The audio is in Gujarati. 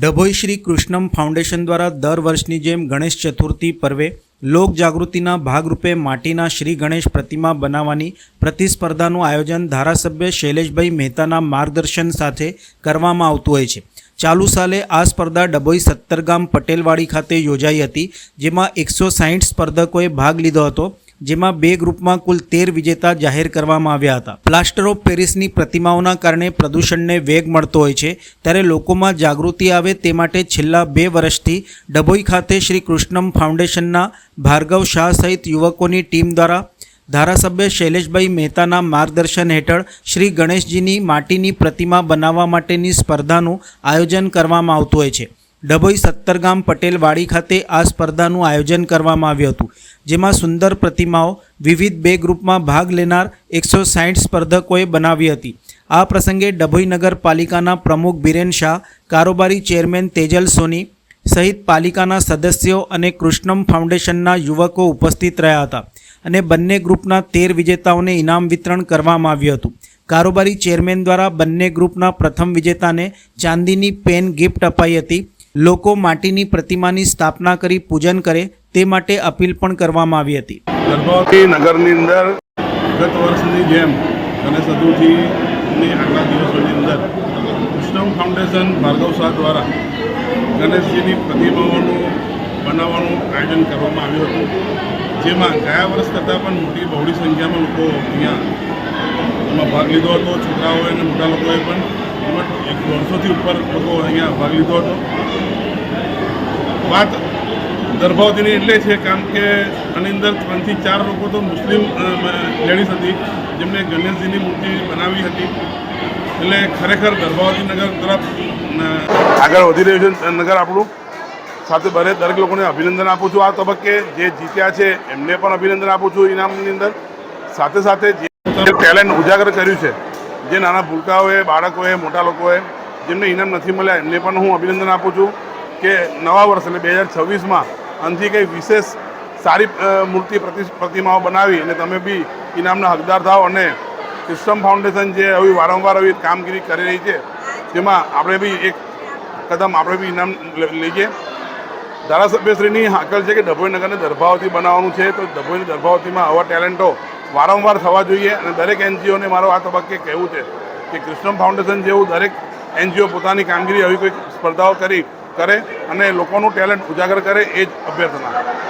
ડભોઈ શ્રી કૃષ્ણમ ફાઉન્ડેશન દ્વારા દર વર્ષની જેમ ગણેશ ચતુર્થી પર્વે લોક જાગૃતિના ભાગરૂપે માટીના શ્રી ગણેશ પ્રતિમા બનાવવાની પ્રતિસ્પર્ધાનું આયોજન ધારાસભ્ય શૈલેષભાઈ મહેતાના માર્ગદર્શન સાથે કરવામાં આવતું હોય છે. ચાલુ સાલે આ સ્પર્ધા ડભોઈ સત્તરગામ પટેલવાડી ખાતે યોજાઈ હતી, જેમાં એકસો સાહીઠ સ્પર્ધકોએ ભાગ લીધો હતો. જેમાં બે ગ્રુપમાં કુલ તેર વિજેતા જાહેર કરવામાં આવ્યા હતા. પ્લાસ્ટર ઓફ પેરિસની પ્રતિમાઓના કારણે પ્રદૂષણને વેગ મળતો હોય છે, ત્યારે લોકોમાં જાગૃતિ આવે તે માટે છેલ્લા બે વર્ષથી ડભોઈ ખાતે શ્રી કૃષ્ણમ ફાઉન્ડેશનના ભાર્ગવ શાહ સહિત યુવકોની ટીમ દ્વારા ધારાસભ્ય શૈલેષભાઈ મહેતાના માર્ગદર્શન હેઠળ શ્રી ગણેશજીની માટીની પ્રતિમા બનાવવા માટેની સ્પર્ધાનું આયોજન કરવામાં આવતું હોય છે. ડભોઈ સત્તરગામ પટેલવાડી ખાતે આ સ્પર્ધાનું આયોજન કરવામાં આવ્યું હતું. જેમાં સુંદર પ્રતિમાઓ વિવિધ બે ગ્રુપમાં ભાગ લેનાર એકસો સાહીઠ સ્પર્ધકોએ બનાવી હતી. આ પ્રસંગે ડભોઈ નગરપાલિકાના પ્રમુખ બિરેન શાહ, કારોબારી ચેરમેન તેજલ સોની સહિત પાલિકાના સદસ્યો અને કૃષ્ણમ ફાઉન્ડેશનના યુવકો ઉપસ્થિત રહ્યા હતા અને બંને ગ્રુપના તેર વિજેતાઓને ઇનામ વિતરણ કરવામાં આવ્યું હતું. કારોબારી ચેરમેન દ્વારા બંને ગ્રુપના પ્રથમ વિજેતાને ચાંદીની પેન ગિફ્ટ અપાઈ હતી. લોકો માટીની પ્રતિમાની સ્થાપના કરી પૂજન કરે તે માટે અપીલ પણ કરવામાં આવી હતી. ગર્ભવતી નગરની અંદર ગત વર્ષની જેમ ગણેશ ચતુર્થીની આગલા દિવસોની અંદર કૃષ્ણમ ફાઉન્ડેશન ભાર્ગવ શાહ દ્વારા ગણેશજીની પ્રતિમાઓનું બનાવવાનું આયોજન કરવામાં આવ્યું હતું, જેમાં ગયા વર્ષ કરતાં પણ મોટી બહોળી સંખ્યામાં લોકો અહીંયા એમાં ભાગ લીધો હતો. છોકરાઓએ અને મોટા લોકોએ પણ એક દોઢસોથી ઉપર લોકો અહીંયા ભાગ લીધો હતો. વાત ગર્ભાવતીની એટલે છે કારણ કે આની અંદર ત્રણથી ચાર લોકો તો મુસ્લિમ લેડીઝ હતી, જેમણે ગણેશજીની મૂર્તિ બનાવી હતી. એટલે ખરેખર ગર્ભાવતી નગર તરફ આગળ વધી રહ્યું છે નગર આપણું. સાથે દરેક દરેક લોકોને અભિનંદન આપું છું આ તબક્કે. જે જીત્યા છે, એમને પણ અભિનંદન આપું છું ઇનામની અંદર. સાથે સાથે જે ટેલેન્ટ ઉજાગર કર્યું છે, જે નાના ભૂલકાઓએ, બાળકોએ, મોટા લોકોએ, જેમને ઇનામ નથી મળ્યા, એમને પણ હું અભિનંદન આપું છું કે નવા વર્ષ એટલે બે હજાર છવ્વીસમાં આનાથી કંઈ વિશેષ સારી મૂર્તિ પ્રતિ, પ્રતિમાઓ બનાવી અને તમે બી ઇનામના હકદાર થાઓ અને ક્રિસ્ટમ ફાઉન્ડેશન જે આવી વારંવાર આવી કામગીરી કરી રહી છે તેમાં આપણે બી એક કદમ આપણે બી ઇનામ લઈએ. ધારાસભ્યશ્રીની હાકલ છે કે ડભોઈ નગરને દર્ભાવતી બનાવવાનું છે, તો ડભોઈની દર્ભાવતીમાં આવા ટેલેન્ટો વારંવાર થવા જોઈએ અને દરેક એનજીઓને મારો આ તબક્કે કહેવું છે કે કૃષ્ણમ ફાઉન્ડેશન જેવું દરેક એનજીઓ પોતાની કામગીરી આવી કોઈ સ્પર્ધાઓ કરી કરે અને લોકોનું ટેલેન્ટ ઉજાગર કરે એ જ અભ્યર્થના.